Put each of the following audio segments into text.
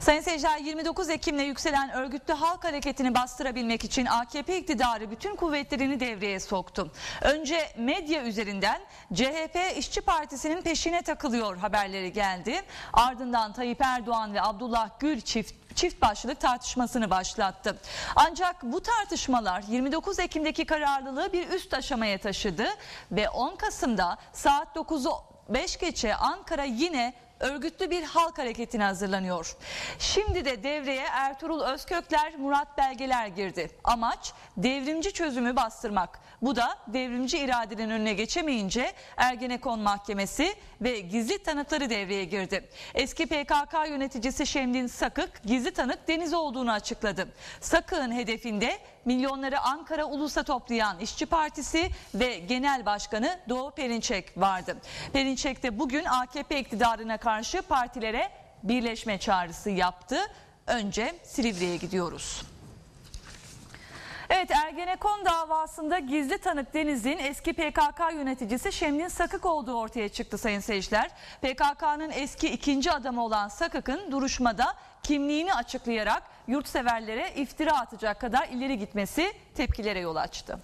Sayın seyirciler 29 Ekim'le yükselen örgütlü halk hareketini bastırabilmek için AKP iktidarı bütün kuvvetlerini devreye soktu. Önce medya üzerinden CHP İşçi Partisi'nin peşine takılıyor haberleri geldi. Ardından Tayyip Erdoğan ve Abdullah Gül çift çift başlılık tartışmasını başlattı. Ancak bu tartışmalar 29 Ekim'deki kararlılığı bir üst aşamaya taşıdı ve 10 Kasım'da saat 9'u 5 geçe Ankara yine örgütlü bir halk hareketine hazırlanıyor. Şimdi de devreye Ertuğrul Özkökler, Murat Belgeler girdi. Amaç devrimci çözümü bastırmak. Bu da devrimci iradenin önüne geçemeyince Ergenekon Mahkemesi ve gizli tanıkları devreye girdi. Eski PKK yöneticisi Şemdin Sakık gizli tanık Deniz olduğunu açıkladı. Sakık'ın hedefinde milyonları Ankara Ulus'a toplayan İşçi Partisi ve Genel Başkanı Doğu Perinçek vardı. Perinçek de bugün AKP iktidarına karşı partilere birleşme çağrısı yaptı. Önce Silivri'ye gidiyoruz. Evet Ergenekon davasında gizli tanık Deniz'in eski PKK yöneticisi Şemdin Sakık olduğu ortaya çıktı sayın seyirciler. PKK'nın eski ikinci adamı olan Sakık'ın duruşmada kimliğini açıklayarak yurtseverlere iftira atacak kadar ileri gitmesi tepkilere yol açtı.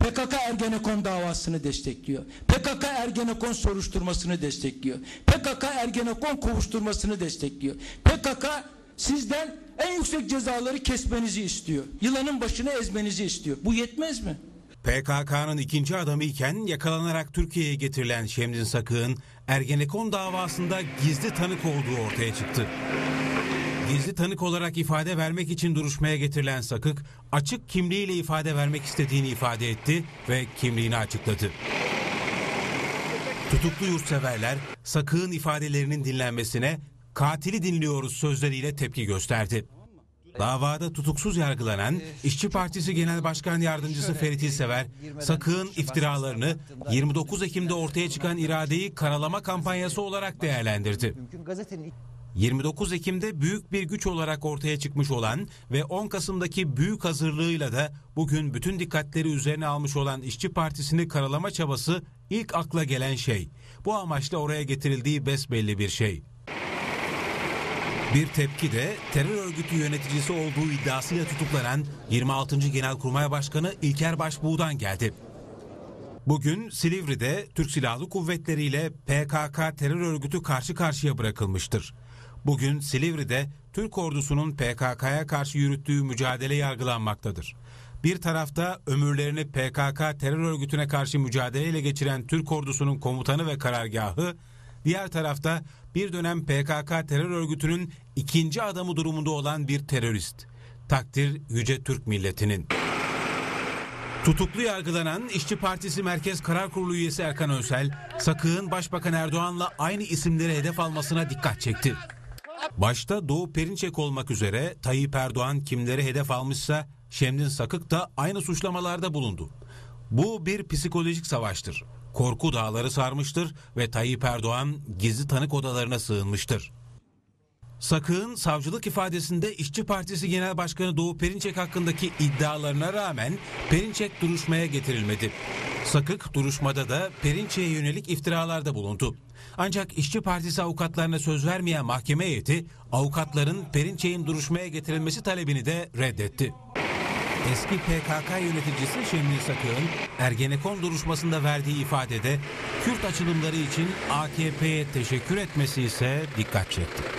PKK Ergenekon davasını destekliyor. PKK Ergenekon soruşturmasını destekliyor. PKK Ergenekon kovuşturmasını destekliyor. PKK sizden en yüksek cezaları kesmenizi istiyor. Yılanın başını ezmenizi istiyor. Bu yetmez mi? PKK'nın ikinci adamı iken yakalanarak Türkiye'ye getirilen Şemdin Sakık'ın Ergenekon davasında gizli tanık olduğu ortaya çıktı. Gizli tanık olarak ifade vermek için duruşmaya getirilen Sakık, açık kimliğiyle ifade vermek istediğini ifade etti ve kimliğini açıkladı. Tutuklu yurtseverler Sakık'ın ifadelerinin dinlenmesine katili dinliyoruz sözleriyle tepki gösterdi. Davada tutuksuz yargılanan İşçi Partisi Genel Başkan Yardımcısı Ferit İlsever, Sakık'ın iftiralarını 29 Ekim'de ortaya çıkan iradeyi karalama kampanyası olarak değerlendirdi. 29 Ekim'de büyük bir güç olarak ortaya çıkmış olan ve 10 Kasım'daki büyük hazırlığıyla da bugün bütün dikkatleri üzerine almış olan İşçi Partisi'ni karalama çabası ilk akla gelen şey. Bu amaçla oraya getirildiği besbelli bir şey. Bir tepki de terör örgütü yöneticisi olduğu iddiasıyla tutuklanan 26. Genelkurmay Başkanı İlker Başbuğ'dan geldi. Bugün Silivri'de Türk Silahlı Kuvvetleri ile PKK terör örgütü karşı karşıya bırakılmıştır. Bugün Silivri'de Türk ordusunun PKK'ya karşı yürüttüğü mücadele yargılanmaktadır. Bir tarafta ömürlerini PKK terör örgütüne karşı mücadeleyle geçiren Türk ordusunun komutanı ve karargahı, diğer tarafta bir dönem PKK terör örgütünün ikinci adamı durumunda olan bir terörist. Takdir Yüce Türk milletinin. Tutuklu yargılanan İşçi Partisi Merkez Karar Kurulu üyesi Erkan Önsel, Sakık'ın Başbakan Erdoğan'la aynı isimleri hedef almasına dikkat çekti. Başta Doğu Perinçek olmak üzere Tayyip Erdoğan kimleri hedef almışsa Şemdin Sakık da aynı suçlamalarda bulundu. Bu bir psikolojik savaştır. Korku dağları sarmıştır ve Tayyip Erdoğan gizli tanık odalarına sığınmıştır. Sakık'ın savcılık ifadesinde İşçi Partisi Genel Başkanı Doğu Perinçek hakkındaki iddialarına rağmen Perinçek duruşmaya getirilmedi. Sakık duruşmada da Perinçek'e yönelik iftiralarda bulundu. Ancak İşçi Partisi avukatlarına söz vermeyen mahkeme heyeti avukatların Perinçek'in duruşmaya getirilmesi talebini de reddetti. Eski PKK yöneticisi Şemli Sakık'ın Ergenekon duruşmasında verdiği ifadede Kürt açılımları için AKP'ye teşekkür etmesi ise dikkat çekti.